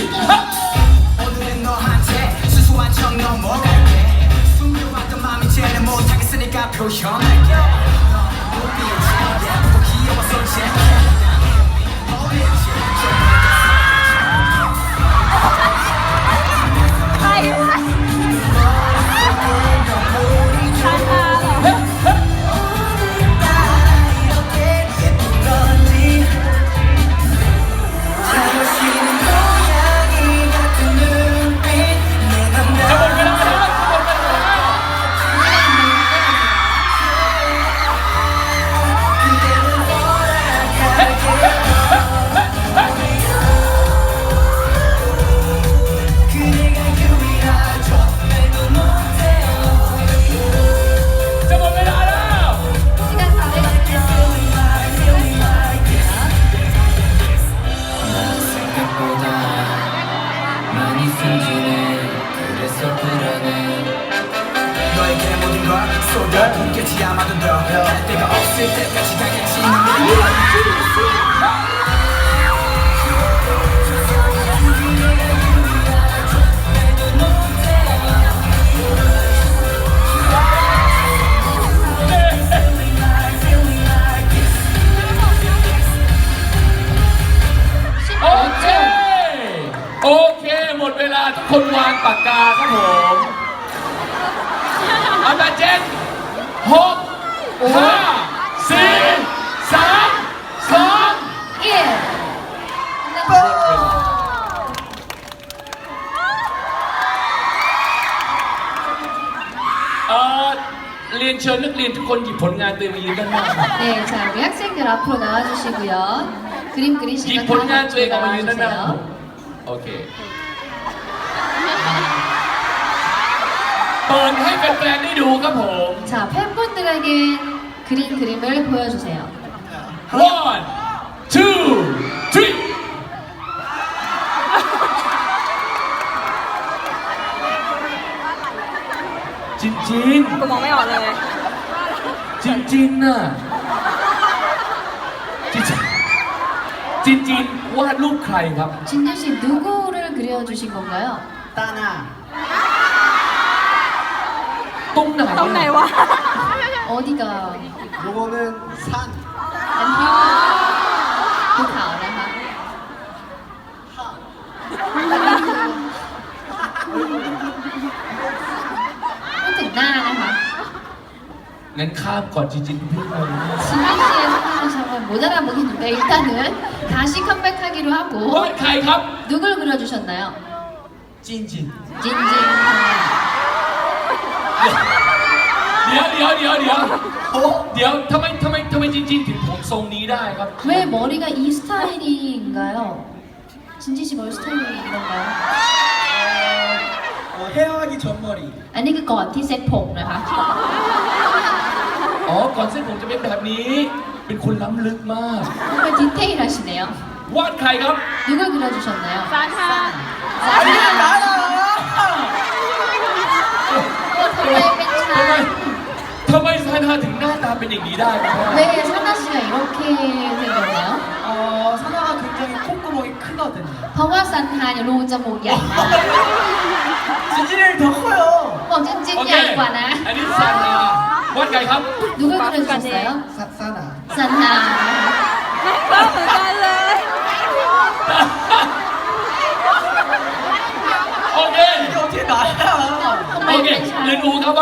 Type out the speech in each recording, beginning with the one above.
오늘은 아! 너한테 수수한 척 넘어갈게. 숨겨왔던 마음이 쟤는 못하겠으니까 표현해 หมดเวลาทุกคนวางปากกาครับผมเอาละเจ็ดหกห้าสี่สามสอง 예. เอ่อเรียนเชิญนักเรียนทุกคนหยิบผลงานตัวเองมายืนด้านหน้าครับ 네, 자, 우리 학생들 앞으로 나와주시고요. 그림 หยิบ 그리시면 ผล 다 งานตัวเอง 같이 ออกมายืนด้านหน้าครับผม 나와주세요. โอเค เปิดให้แฟนๆได้ดูครับผม 자, 팬분들에게 그린 그림을 보여주세요. one two three จินจิน กูมองไม่ออกเลย จินจินน่ะจินจินจินจินวาดรูปใครครับ 진준 씨 누구를 그려주신 건가요? 따나 ตรงไหน ตรงไหนวะ 어디가 요거는 산 안녕ภูเขานะคะ พูดถึงหน้านะคะ งั้นข้ามก่อนจินจินเพิ่งมา 진준 씨의 성함을 정말 못 알아보겠는데 일단은 다시 컴백하기로 วา 하고 ดใครครับ 누굴 그려주셨나요? 찐진 진진 เดี๋ยวเดี๋ยวเดี๋ยวเดี๋ยวโอ้เดี๋ยวทำไมทำไมทำไมจินจินถึงผมทรงนี้ได้ครับ 왜 머리가 이 스타일인가요? 진진 씨 머리 스타일이 이런가요? 어, 헤어하기 전 머리 อันนี้คือก่อนที่เซ็ตผมนะคะ อ๋อ ก่อนเส้นผมจะเป็นแบบนี้ เป็นคนล้ำลึกมาก 정말 디테일하시네요. วาดใครครับ 누굴 그려주셨나요? ซานฮา 아니 나야 ทำไม 맨날 ทำไมซานาถึงหน้าตาเป็นอย่างนี้ได้ครับ 왜 사나 씨가 이렇게 생겼나요? 어 사나가 굉장히 콧구멍이 크거든요 เพราะว่าซันฮาเนี่ยรูจมูกใหญ่มาก 진진이는 더 커요 บอกจริง โอ ๆ เค ใหญ่กว่านะ อันนี้ซานาวาดใครครับ 누굴 그려주셨어요? 사, 사나 ซัน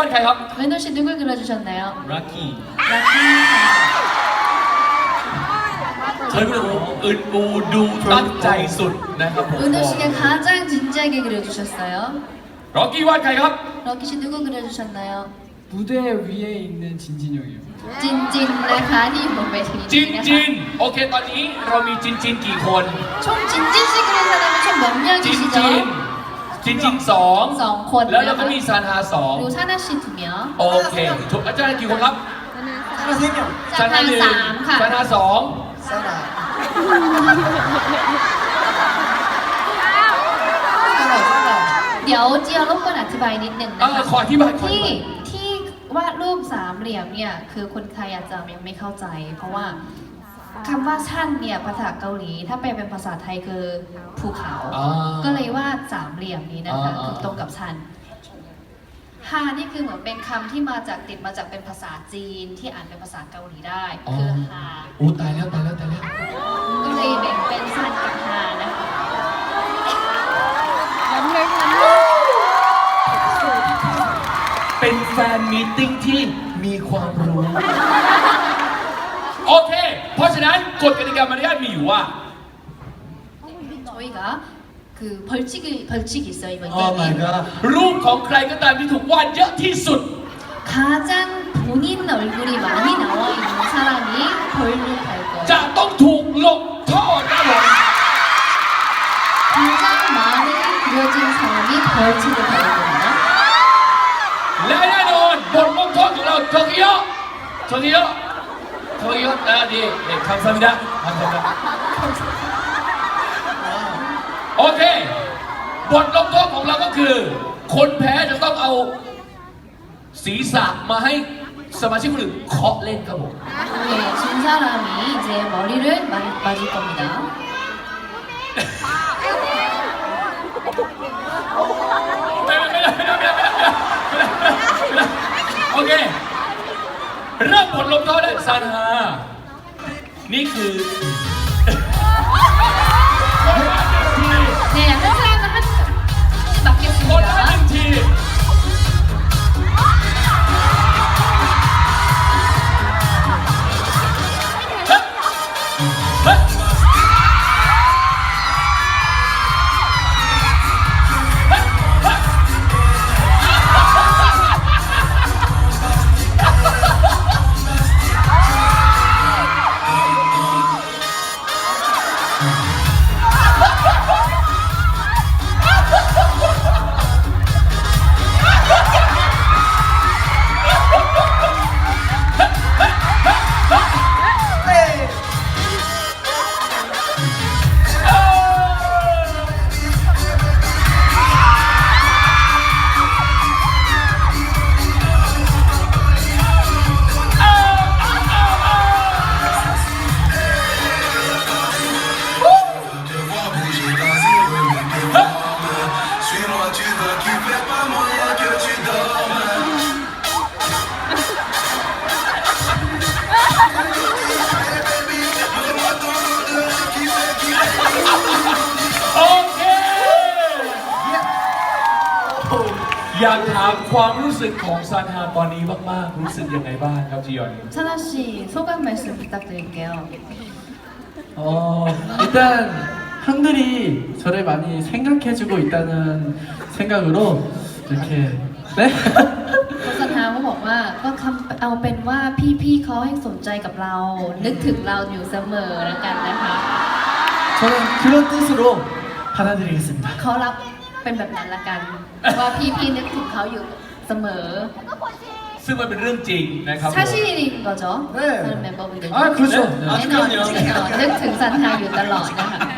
เรียนรู้ครับวาดใครครับ 왼도 씨 누굴 그려주셨나요? รักกี้ 라키 เชิญคุณอื่นอูดูตั้งใจสุดนะครับผม 은호 씨가 가장 진지하게 그려주셨어요. ร็อกกี้วาดใครครับ 럭키 씨 누구 그려주셨나요? 무대 위에 있는 진진 형이요. 찐찐 라카니 몸매 จินจินโอเค ตอนนี้เรามีจินจินกี่คน 총 진진 씨 그린 사람은 총 몇 จิน 명이시죠? จินจิงสองสองคนแล้วเราก็มีซานฮาสองหนูชานาชินถูกไหมโอเคถูกอาจารย์กี่คนครับซานฮาหนึ่งซานฮาสองซานฮาเดี๋ยวเจียรบกวนอธิบายนิดนึงนะคะขออธิบายที่ที่วาดรูปสามเหลี่ยมเนี่ยคือคนไทยอาจจะยังไม่เข้าใจ เพราะว่า คำว่าชั่นเนี่ยภาษาเกาหลี ถ้าแปลเป็นภาษาไทยคือภูเขา อ่า ก็เลยวาดสามเหลี่ยมนี้นะคะอ่าคือตรงกับชันฮานี่คือเหมือนเป็นคำที่มาจากติดมาจากเป็นภาษาจีนที่อ่านเป็นภาษาเกาหลีได้ คือฮาอู้ตายแล้วตายแล้วตายแล้ว ก็เลยแบ่งเป็นชันกับฮานะคะ น้ำเล็กน้ำเล็กเป็นแฟนมีตติ้งที่มีความรู้ โอเค เพราะฉะนั้นกฎกติกามารยาทมีอยู่ว่า 저희가 그 벌칙이 벌칙이 있어요 이번 오 마이 게임에 갓 รูปของใครก็ตามที่ถูกวาดเยอะที่สุด 가장 본인 얼굴이 많이 나와 있는 사람이 벌칙할 จะ 거예요. ต้องถูกลงโทษครับผม 가장 많이 그려진 사람이 벌칙을 받거든요. และแน่นอนบทลงโทษของเราโทกิโยโทกิโยโ ทกิโยอ่าดีเด็กคำสั่งนะคำสั่งนะโอเค บทลงโทษของเราก็คือ คนแพ้จะต้องเอาศีรษะมาให้สมาชิกคนอื่นเคาะเล่นครับผม 네, 진 사람이 이제 머리를 마, 맞을 겁니다. ไม่ไม่ไม่ไม่ไม่ไม่ไม่โอเค เริ่มบทลงโทษแล้วซานฮานี่คือที่เนี่ยเรื่องแรกมันแบบเกี่ยวกับ อยากถามความรู้สึกของซานฮาตอนนี้มาก ๆ รู้สึกยังไงบ้างครับจียอน 찬아 씨 소감 말씀 부탁드릴게요. 어, 일단 형들이 저를 많이 생각해주고 있다는 생각으로 이렇게 네? โฆษณาเขาบอกว่าก็คำเอาเป็นว่าพี่ๆเขาให้สนใจกับเรา นึกถึงเราอยู่เสมอแล้วกันนะคะ 저는 그런 뜻으로 받아들이겠습니다. เขารับ เป็นแบบนั้นละกัน ว่าพี่ๆนึกถึงเขาอยู่เสมอ ซึ่งมันเป็นเรื่องจริงนะครับผม 사실인 거죠? 네. 다른 멤버분들 아, 그렇죠. 네. แน่นอนจริงๆนึกถึงซันฮาอยู่ตลอดนะคะ